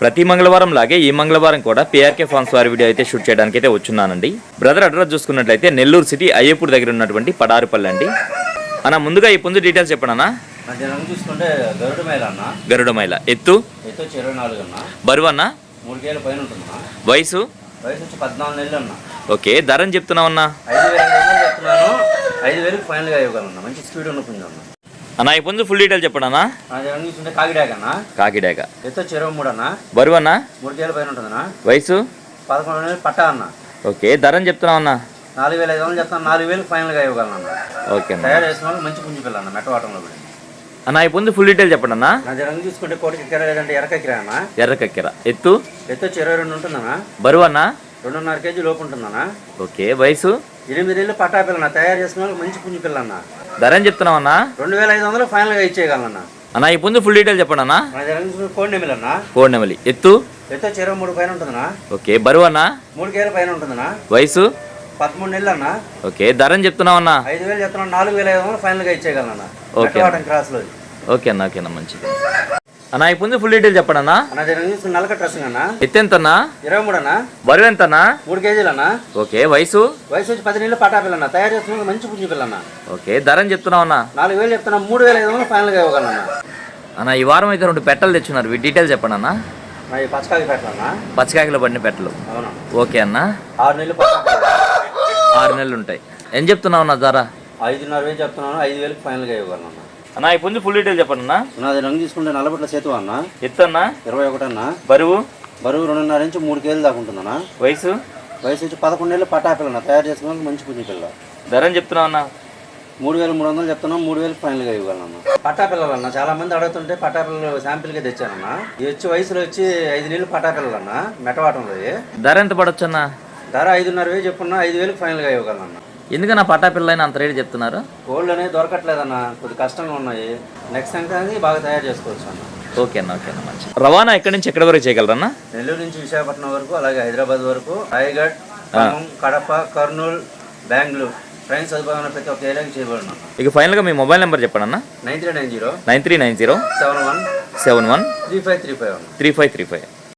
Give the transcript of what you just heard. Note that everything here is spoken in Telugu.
ప్రతి మంగళవారం లాగే ఈ మంగళవారం కూడా పిఆర్కే ఫార్మ్స్ వారి వీడియో అయితే షూట్ చేయడానికి అయితే వచ్చున్నానండి. బ్రదర్ అడ్రస్ చూసుకున్నట్లయితే నెల్లూరు సిటీ అయ్యపూర్ దగ్గర ఉన్నటువంటి పడారుపల్లి అండి. అన్న ముందుగా ఈ పుంజు డీటెయిల్స్ చెప్పండి చూసుకుంటే గరుడు మేల ఎత్తు? బరువు అన్న? వయసు? ఓకే ధరని చెప్తున్నావు అన్న ఐదు వేల ఐదు వందలు చెప్తున్నాను. ఐదు వేలకు ఫైనల్గా ఇవ్వగలను మంచి స్పీడ్ ఉన్న పుంజు అన్న. అన్న ఈ పుంజు ఫుల్ డీటెయిల్ చెప్పండి అన్న. కాకిడాక అన్న. కాకిడాక. ఎత్తు ఇరవై మూడు అన్న. బరువు అన్న? మూడు కేళ్ళ పైన ఉంటుందన్న వయసు? పదకొండు నెలలు పట్టా అన్న. ఓకే ధరని చెప్తున్నావు అన్న? నాలుగు వేల ఐదు వందలు చెప్తాను నాలుగు వేలకు ఫైనల్గా ఇవ్వగలను అన్న. ఓకే అన్న. తయారు చేసిన వాళ్ళు మంచి పుంజు పిల్ల అన్న మెట్టవాటంలో కూడా. అన్న ఈ పుంజు ఫుల్ డీటెయిల్ చెప్పండి అన్న. రంగు చూసుకుంటే కోటికి ఎక్కర లేదంటే ఎరకెక్కిరా అన్న. ఎర్ర కక్కెర ఎత్తు? ఎత్తు వచ్చి ఇరవై రెండు ఉంటుందన్న బరువు అన్న? రెండున్నర కేజీ లోపు ఉంటుందన్న ఓకే వయసు? ఎనిమిది నెలలు పట్టా పిల్లన తయారు చేసిన వాళ్ళకి మంచి పుంజు పిల్ల అన్న. ధరని చెప్తున్నావు అన్న? రెండు వేల ఐదు వందలు ఫైనల్గా ఇచ్చేయగలనన్న. అన్న ఈ పుంజు ఫుల్ డీటెయిల్ చెప్పండి అన్న. మన జగన్ కోడి నెమిలన్న కోడినెమలి ఎత్తు? ఎత్తు వచ్చి ఇరవై మూడు పైన ఉంటుందన్నా. ఓకే బరువు అన్న? మూడు కేల పైన ఉంటుందన్నా. వయసు? పదమూడు నెలలు అన్న. ఓకే ధరని చెప్తున్నావు అన్న? ఐదు వేలు చెప్తున్నా నాలుగు వేల ఐదు వందలు ఫైనల్గా ఇచ్చేయగలనన్న. ఓకే. క్రాస్లో ఓకే అన్న ఓకే అన్న మంచిది. అన్న పుంజు ఫుల్ డీటెయిల్ చెప్పండి అన్న అన్న జగన్ చూసుకున్న నలక డ్రెస్సింగ్ అన్న. ఎత్తు ఎంత అన్న ఇరవై మూడు అన్న బరువు ఎంత అన్న మూడు కేజీలు అన్న. ఓకే వయసు? వయసు వచ్చి పది నెలలు పట్టా పిల్లన్న తయారు చేస్తున్న మంచి పుంజు పిల్లన్న. ఓకే ధరని చెప్తున్నావు అన్న. నాలుగు వేలు చెప్తున్నా మూడు వేల ఐదు వందలు ఫైనల్గా ఇవ్వగలనన్న. అన్న ఈ వారం అయితే రెండు పెట్టలు తెచ్చున్నారు. వీ డీటెయిల్స్ చెప్పండి అన్న. నా ఈ పచ్చకాకి పెట్టాలన్నా. పచ్చకాయలు పడిన పెట్టలు. అవునా. ఓకే అన్న. ఆరు నెలలు పిల్ల. ఆరు నెలలు ఉంటాయి. ఏం చెప్తున్నావు అన్న ధర? ఐదున్నర వేలు చెప్తున్నాను ఐదు వేలకు ఫైనల్గా ఇవ్వగలనన్న. అన్న ఈ పుంజు ఫుల్ డీటెయిల్ చెప్పండి అన్న. నాది రంగు తీసుకుంటే నల్లబట్ల సేతు అన్న. ఎత్తు అన్న ఇరవై ఒకటి అన్న. బరువు? బరువు రెండున్నర నుంచి మూడు కేజీలు దాకా ఉంటుందన్న వయసు? వయసు వచ్చి పదకొండు నెలలు పట్టా పిల్ల తయారు చేసుకున్న మంచి పుంజు పిల్ల. ధరని చెప్తున్నావు అన్న. మూడు వేల మూడు వందలు చెప్తున్నాం మూడు వేలు ఫైనల్గా ఇవ్వగలనన్న పట్టా పిల్లలన్న చాలా మంది అడుగుతుంటే పట్టా పిల్లలు శాంపిల్గా తెచ్చానన్న ఇది వచ్చి వయసులో వచ్చి ఐదు నెలలు పట్టా పిల్లలన్న మెట్టవాటంలో ఇది. ధర ఎంత పడొచ్చు అన్న? ధర ఐదున్నర వేలు చెప్పున్నా ఐదు వేలకు ఫైనల్గా ఇవ్వగలనన్న. ఎందుకన్నా పట్టా పిల్లలైన అంత రేటు చెప్తున్నారు? గోల్డ్ అనేది దొరకట్లేదన్న కొద్ది కష్టంగా ఉన్నాయి. నెక్స్ట్ సంక్రాంతి బాగా తయారు చేసుకోవచ్చు అన్న. ఓకే అన్న ఓకే అన్న మంచి రవాణా ఎక్కడి నుంచి ఎక్కడి వరకు చేయగలరన్నా? నెల్లూరు నుంచి విశాఖపట్నం వరకు అలాగే హైదరాబాద్ వరకు రాయగఢ్ కడప కర్నూలు బెంగళూరు. ట్రైన్ సదుపాయం ప్రతి ఒక్క ఏరియాకి చేయబడిన ఇక ఫైనల్గా మీ మొబైల్ నెంబర్ చెప్పండి అన్న nine three nine zero nine three nine zero seven one seven one three five three five three five three five.